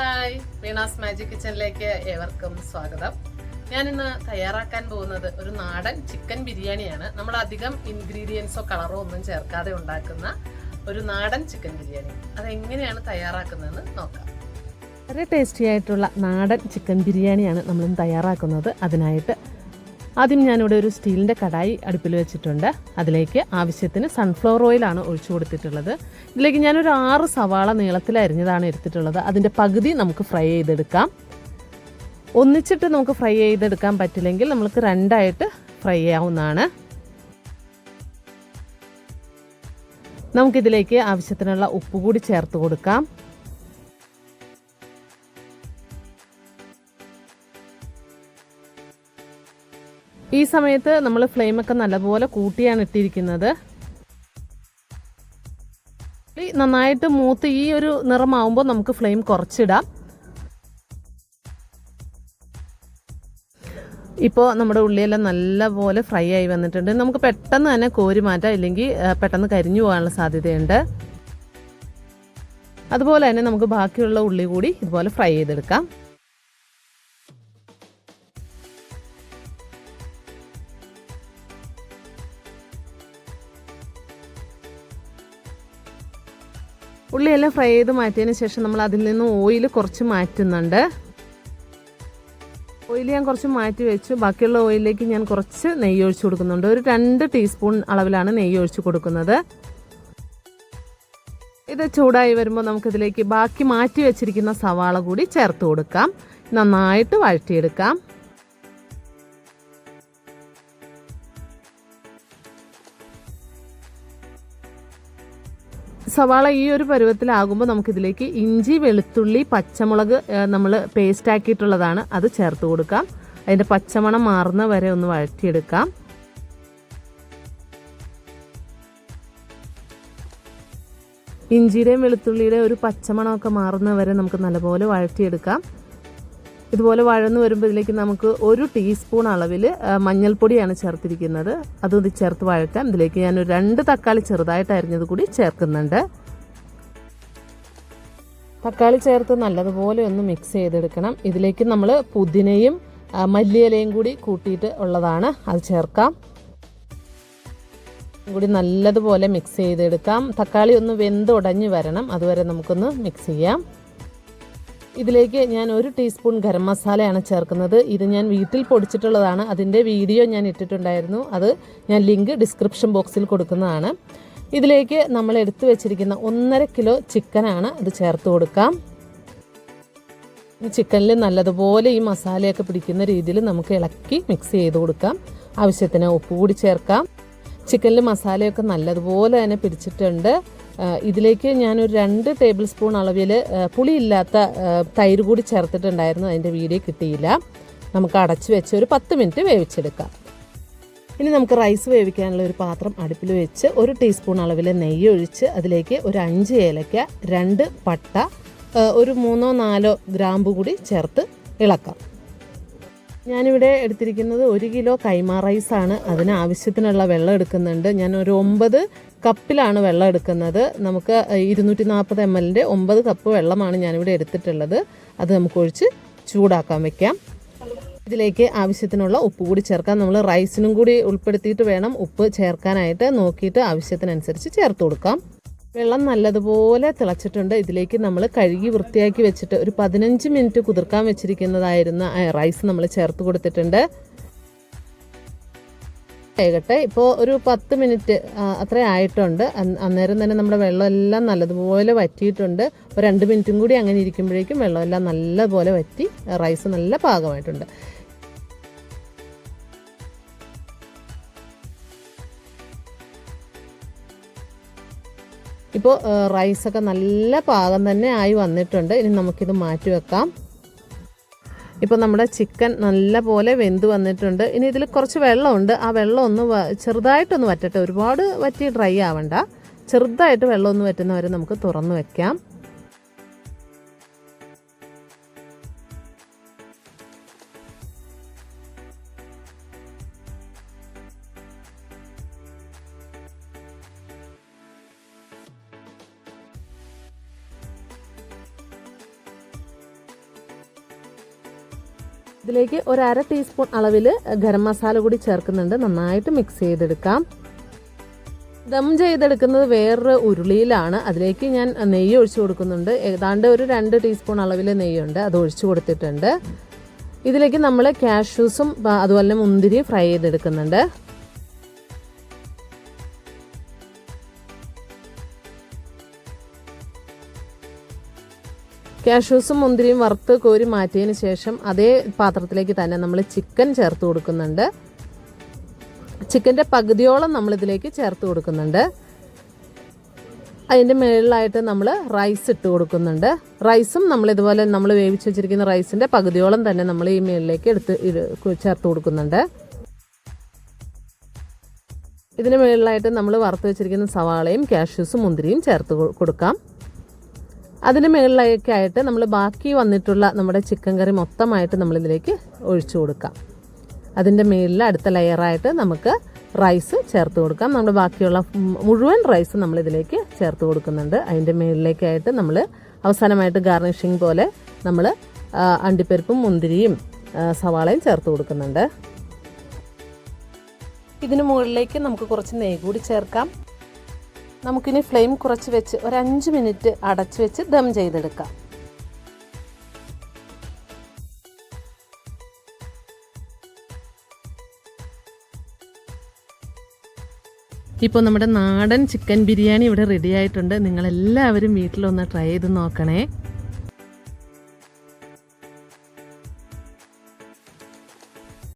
Hi Veena's magic കിച്ചണിലേക്ക് ഏവർക്കും സ്വാഗതം. ഞാൻ ഇന്ന് തയ്യാറാക്കാൻ പോകുന്നത് ഒരു നാടൻ ചിക്കൻ ബിരിയാണിയാണ്. നമ്മൾ അധികം ഇൻഗ്രീഡിയൻസോ കളറോ ഒന്നും ചേർക്കാതെ ഉണ്ടാക്കുന്ന ഒരു നാടൻ ചിക്കൻ ബിരിയാണി. അതെങ്ങനെയാണ് തയ്യാറാക്കുന്നതെന്ന് നോക്കാം. വളരെ ടേസ്റ്റി ആയിട്ടുള്ള നാടൻ ചിക്കൻ ബിരിയാണിയാണ് നമ്മൾ തയ്യാറാക്കുന്നത്. അതിനായിട്ട് ആദ്യം ഞാനിവിടെ ഒരു സ്റ്റീലിന്റെ കടായി അടുപ്പിൽ വെച്ചിട്ടുണ്ട്. അതിലേക്ക് ആവശ്യത്തിന് സൺഫ്ലവർ ഓയിലാണ് ഒഴിച്ചു കൊടുത്തിട്ടുള്ളത്. ഇതിലേക്ക് ഞാനൊരു ആറ് സവാള നീളത്തിൽ അരിഞ്ഞതാണ് എടുത്തിട്ടുള്ളത്. അതിന്റെ പകുതി നമുക്ക് ഫ്രൈ ചെയ്തെടുക്കാം. ഒന്നിച്ചിട്ട് നമുക്ക് ഫ്രൈ ചെയ്തെടുക്കാൻ പറ്റില്ലെങ്കിൽ നമുക്ക് രണ്ടായിട്ട് ഫ്രൈ ചെയ്യാവുന്നതാണ്. നമുക്കിതിലേക്ക് ആവശ്യത്തിനുള്ള ഉപ്പ് കൂടി ചേർത്ത് കൊടുക്കാം. ഈ സമയത്ത് നമ്മൾ ഫ്ലെയിമൊക്കെ നല്ലപോലെ കൂട്ടിയാണ് ഇട്ടിരിക്കുന്നത്. നന്നായിട്ട് മൂത്ത് ഈ ഒരു നിറമാവുമ്പോൾ നമുക്ക് ഫ്ലെയിം കുറച്ചിടാം. ഇപ്പോൾ നമ്മുടെ ഉള്ളിയെല്ലാം നല്ലപോലെ ഫ്രൈ ആയി വന്നിട്ടുണ്ട്. നമുക്ക് പെട്ടെന്ന് തന്നെ കോരി മാറ്റാം. ഇല്ലെങ്കിൽ പെട്ടെന്ന് കരിഞ്ഞു പോകാനുള്ള സാധ്യതയുണ്ട്. അതുപോലെ തന്നെ നമുക്ക് ബാക്കിയുള്ള ഉള്ളി കൂടി ഇതുപോലെ ഫ്രൈ ചെയ്തെടുക്കാം. ഉള്ളിയെല്ലാം ഫ്രൈ ചെയ്ത് മാറ്റിയതിന് ശേഷം നമ്മൾ അതിൽ നിന്ന് ഓയിൽ കുറച്ച് മാറ്റുന്നുണ്ട്. ഓയിൽ ഞാൻ കുറച്ച് മാറ്റി വെച്ചു. ബാക്കിയുള്ള ഓയിലിലേക്ക് ഞാൻ കുറച്ച് നെയ്യ് ഒഴിച്ചു കൊടുക്കുന്നുണ്ട്. ഒരു രണ്ട് ടീസ്പൂൺ അളവിലാണ് നെയ്യ് ഒഴിച്ചു കൊടുക്കുന്നത്. ഇത് ചൂടായി വരുമ്പോൾ നമുക്കിതിലേക്ക് ബാക്കി മാറ്റി വെച്ചിരിക്കുന്ന സവാള കൂടി ചേർത്ത് കൊടുക്കാം. നന്നായിട്ട് വഴറ്റിയെടുക്കാം. സവാള ഈ ഒരു പരുവത്തിലാകുമ്പോൾ നമുക്കിതിലേക്ക് ഇഞ്ചി വെളുത്തുള്ളി പച്ചമുളക് നമ്മൾ പേസ്റ്റ് ആക്കിയിട്ടുള്ളതാണ്. അത് ചേർത്ത് കൊടുക്കാം. അതിന്റെ പച്ചമണം മാറുന്ന വരെ ഒന്ന് വഴറ്റിയെടുക്കാം. ഇഞ്ചിയുടെയും വെളുത്തുള്ളിയുടെയും ഒരു പച്ചമണമൊക്കെ മാറുന്ന വരെ നമുക്ക് നല്ലപോലെ വഴറ്റിയെടുക്കാം. ഇതുപോലെ വഴന്ന് വരുമ്പോൾ ഇതിലേക്ക് നമുക്ക് ഒരു ടീസ്പൂൺ അളവിൽ മഞ്ഞൾപ്പൊടിയാണ് ചേർത്തിരിക്കുന്നത്. അതും ഇത് ചേർത്ത് വഴറ്റാം. ഇതിലേക്ക് ഞാൻ ഒരു രണ്ട് തക്കാളി ചെറുതായിട്ട് അരിഞ്ഞത് കൂടി ചേർക്കുന്നുണ്ട്. തക്കാളി ചേർത്ത് നല്ലതുപോലെ ഒന്ന് മിക്സ് ചെയ്തെടുക്കണം. ഇതിലേക്ക് നമ്മൾ പുതിനയും മല്ലിയിലയും കൂടി കൂട്ടിയിട്ട് ഉള്ളതാണ്. അത് ചേർക്കാം. കൂടി നല്ലതുപോലെ മിക്സ് ചെയ്തെടുക്കാം. തക്കാളി ഒന്ന് വെന്ത് ഉടഞ്ഞു വരണം. അതുവരെ നമുക്കൊന്ന് മിക്സ് ചെയ്യാം. ഇതിലേക്ക് ഞാൻ ഒരു ടീസ്പൂൺ ഗരം മസാലയാണ് ചേർക്കുന്നത്. ഇത് ഞാൻ വീട്ടിൽ പൊടിച്ചിട്ടുള്ളതാണ്. അതിന്റെ വീഡിയോ ഞാൻ ഇട്ടിട്ടുണ്ടായിരുന്നു. അത് ഞാൻ ലിങ്ക് ഡിസ്ക്രിപ്ഷൻ ബോക്സിൽ കൊടുക്കുന്നതാണ്. ഇതിലേക്ക് നമ്മൾ എടുത്തു വെച്ചിരിക്കുന്ന ഒന്നര കിലോ ചിക്കനാണ് ഇത് ചേർത്ത് കൊടുക്കാം. ചിക്കനിൽ നല്ലതുപോലെ ഈ മസാലയൊക്കെ പിടിക്കുന്ന രീതിയിൽ നമുക്ക് ഇളക്കി മിക്സ് ചെയ്ത് കൊടുക്കാം. ആവശ്യത്തിന് ഉപ്പ് കൂടി ചേർക്കാം. ചിക്കനിൽ മസാലയൊക്കെ നല്ലതുപോലെ തന്നെ പിടിച്ചിട്ടുണ്ട്. ഇതിലേക്ക് ഞാനൊരു രണ്ട് ടേബിൾ സ്പൂൺ അളവിൽ പുളിയില്ലാത്ത തൈര് കൂടി ചേർത്തിട്ടുണ്ടായിരുന്നു. അതിന്റെ വീഡിയോ കിട്ടിയില്ല. നമുക്ക് അടച്ചു വെച്ച് ഒരു പത്ത് മിനിറ്റ് വേവിച്ചെടുക്കാം. ഇനി നമുക്ക് റൈസ് വേവിക്കാനുള്ള ഒരു പാത്രം അടുപ്പിൽ വെച്ച് ഒരു ടീസ്പൂൺ അളവിൽ നെയ്യ് ഒഴിച്ച് അതിലേക്ക് ഒരു അഞ്ച് ഏലക്ക രണ്ട് പട്ട ഒരു മൂന്നോ നാലോ ഗ്രാമ്പു കൂടി ചേർത്ത് ഇളക്കാം. ഞാനിവിടെ എടുത്തിരിക്കുന്നത് ഒരു കിലോ കൈമ റൈസാണ് അതിന് ആവശ്യത്തിനുള്ള വെള്ളം എടുക്കുന്നുണ്ട്. ഞാൻ ഒരു ഒമ്പത് കപ്പിലാണ് വെള്ളം എടുക്കുന്നത്. നമുക്ക് ഇരുന്നൂറ്റി നാൽപ്പത് എം എല്ലിന്റെ ഒമ്പത് കപ്പ് വെള്ളമാണ് ഞാനിവിടെ എടുത്തിട്ടുള്ളത്. അത് നമുക്ക് ഒഴിച്ച് ചൂടാക്കാൻ വെക്കാം. ഇതിലേക്ക് ആവശ്യത്തിനുള്ള ഉപ്പ് കൂടി ചേർക്കാം. നമ്മൾ റൈസിനും കൂടി ഉൾപ്പെടുത്തിയിട്ട് വേണം ഉപ്പ് ചേർക്കാനായിട്ട്. നോക്കിയിട്ട് ആവശ്യത്തിനനുസരിച്ച് ചേർത്ത് കൊടുക്കാം. വെള്ളം നല്ലതുപോലെ തിളച്ചിട്ടുണ്ട്. ഇതിലേക്ക് നമ്മൾ കഴുകി വൃത്തിയാക്കി വെച്ചിട്ട് ഒരു പതിനഞ്ച് മിനിറ്റ് കുതിർക്കാൻ വെച്ചിരിക്കുന്നതായിരുന്ന റൈസ് നമ്മൾ ചേർത്ത് കൊടുത്തിട്ടുണ്ട്. വേകട്ടെ ഇപ്പോൾ ഒരു പത്ത് മിനിറ്റ് അത്ര ആയിട്ടുണ്ട്. അന്നേരം തന്നെ നമ്മുടെ വെള്ളമെല്ലാം നല്ലതുപോലെ വറ്റിയിട്ടുണ്ട്. ഒരു രണ്ട് മിനിറ്റും കൂടി അങ്ങനെ ഇരിക്കുമ്പോഴേക്കും വെള്ളമെല്ലാം നല്ലപോലെ വറ്റി റൈസ് നല്ല പാകമായിട്ടുണ്ട്. ഇപ്പോൾ റൈസൊക്കെ നല്ല പാകം തന്നെ ആയി വന്നിട്ടുണ്ട്. ഇനി നമുക്കിത് മാറ്റി വെക്കാം. ഇപ്പോൾ നമ്മുടെ ചിക്കൻ നല്ല പോലെ വെന്ത് വന്നിട്ടുണ്ട്. ഇനി ഇതിൽ കുറച്ച് വെള്ളമുണ്ട്. ആ വെള്ളം ഒന്ന് ചെറുതായിട്ടൊന്ന് വറ്റട്ടെ. ഒരുപാട് വറ്റി ഡ്രൈ ആവണ്ട. ചെറുതായിട്ട് വെള്ളം ഒന്ന് വറ്റുന്നവരെ നമുക്ക് തുറന്ന് വെക്കാം. ഇതിലേക്ക് ഒരു അര ടീസ്പൂൺ അളവിൽ ഗരം മസാല കൂടി ചേർക്കുന്നുണ്ട്. നന്നായിട്ട് മിക്സ് ചെയ്തെടുക്കാം. ദം ചെയ്തെടുക്കുന്നത് വേറൊരു ഉരുളിയിലാണ്. അതിലേക്ക് ഞാൻ നെയ്യ് ഒഴിച്ചു കൊടുക്കുന്നുണ്ട്. ഏതാണ്ട് ഒരു രണ്ട് ടീസ്പൂൺ അളവിൽ നെയ്യുണ്ട്. അത് ഒഴിച്ചു കൊടുത്തിട്ടുണ്ട്. ഇതിലേക്ക് നമ്മൾ കാഷ്യൂസും അതുപോലെ മുന്തിരി ഫ്രൈ ചെയ്തെടുക്കുന്നുണ്ട്. കാഷ്യൂസും മുന്തിരിയും വറുത്ത് കോരി മാറ്റിയതിന് ശേഷം അതേ പാത്രത്തിലേക്ക് തന്നെ നമ്മൾ ചിക്കൻ ചേർത്ത് കൊടുക്കുന്നുണ്ട്. ചിക്കന്റെ പകുതിയോളം നമ്മളിതിലേക്ക് ചേർത്ത് കൊടുക്കുന്നുണ്ട്. അതിന്റെ മുകളിലായിട്ട് നമ്മൾ റൈസ് ഇട്ട് കൊടുക്കുന്നുണ്ട്. റൈസും നമ്മൾ ഇതുപോലെ നമ്മൾ വേവിച്ച് വെച്ചിരിക്കുന്ന റൈസിന്റെ പകുതിയോളം തന്നെ നമ്മൾ ഈ മുകളിലേക്ക് എടുത്ത് ചേർത്ത് കൊടുക്കുന്നുണ്ട്. ഇതിന് മുകളിലായിട്ട് നമ്മൾ വറുത്ത് വെച്ചിരിക്കുന്ന സവാളയും കാഷ്യൂസും മുന്തിരിയും ചേർത്ത് കൊടുക്കാം. അതിന് മുകളിലേക്കായിട്ട് നമ്മൾ ബാക്കി വന്നിട്ടുള്ള നമ്മുടെ ചിക്കൻ കറി മൊത്തമായിട്ട് നമ്മളിതിലേക്ക് ഒഴിച്ചു കൊടുക്കാം. അതിന്റെ മുകളിൽ അടുത്ത ലെയറായിട്ട് നമുക്ക് റൈസ് ചേർത്ത് കൊടുക്കാം. നമ്മുടെ ബാക്കിയുള്ള മുഴുവൻ റൈസ് നമ്മളിതിലേക്ക് ചേർത്ത് കൊടുക്കുന്നുണ്ട്. അതിന്റെ മുകളിലേക്കായിട്ട് നമ്മൾ അവസാനമായിട്ട് ഗാർണിഷിങ് പോലെ നമ്മൾ അണ്ടിപ്പരിപ്പും മുന്തിരിയും സവാളയും ചേർത്ത് കൊടുക്കുന്നുണ്ട്. ഇതിന് മുകളിലേക്ക് നമുക്ക് കുറച്ച് നെയ്യ് കൂടി ചേർക്കാം. നമുക്കിനി ഫ്ലെയിം കുറച്ച് വെച്ച് ഒരു അഞ്ച് മിനിറ്റ് അടച്ച് വെച്ച് ദം ചെയ്തെടുക്കാം. ഇപ്പോൾ നമ്മുടെ നാടൻ ചിക്കൻ ബിരിയാണി ഇവിടെ റെഡി ആയിട്ടുണ്ട്. നിങ്ങളെല്ലാവരും വീട്ടിലൊന്ന് ട്രൈ ചെയ്ത് നോക്കണേ.